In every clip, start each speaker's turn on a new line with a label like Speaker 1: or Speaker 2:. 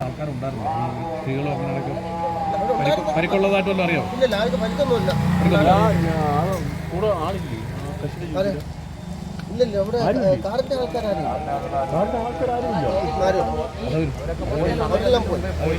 Speaker 1: ആൾക്കാരുണ്ടായിരുന്നു സ്ത്രീകളോ അങ്ങനെയൊക്കെ പരിക്ക് പരിക്കുള്ളതായിട്ട് വല്ലതും അറിയോ?
Speaker 2: ഇല്ലില്ല ഇവിടെ കാറിന്റെ ആൾക്കാരും
Speaker 3: കാറിന്റെ ആൾക്കാരും
Speaker 2: ആരും പോയി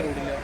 Speaker 2: റോഡിലോ